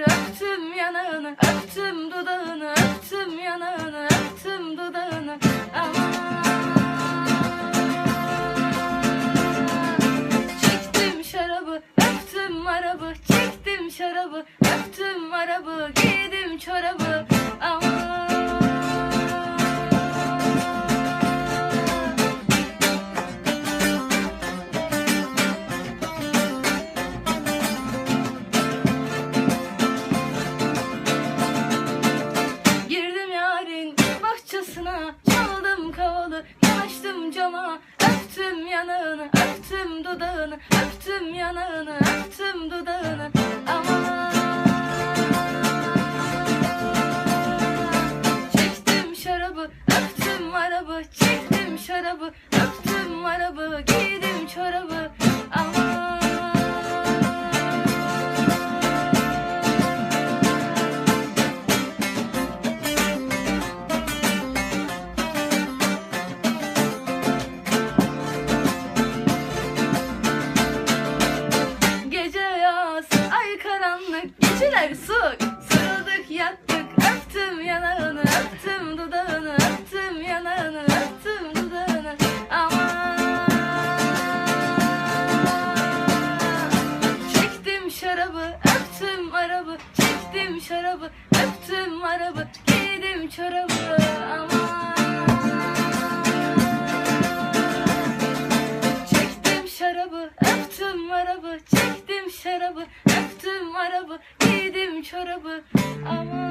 öptüm yanağını, öptüm dudağını, öptüm yanağını, öptüm dudağını. Aman. Çektim şarabı, öptüm arabı, çektim şarabı, öptüm arabı, giydim çorabı. Bahçesine Çaldım kavalı Yanaştım cama. Öptüm yanağını Öptüm dudağını. Öptüm yanağını Öptüm dudağını. Aman. Çektim şarabı Öptüm arabı Çektim şarabı Öptüm arabı Giydim çorabı. Aman geceler soğuk Sarıldık yattık, öptüm yanağını, öptüm dudağını Öptüm yanağını, öptüm dudağını. Aman. Çektim şarabı, öptüm arabı. Çektim şarabı, öptüm arabı şarabı, öptüm arabı, giydim çorabı. Aman.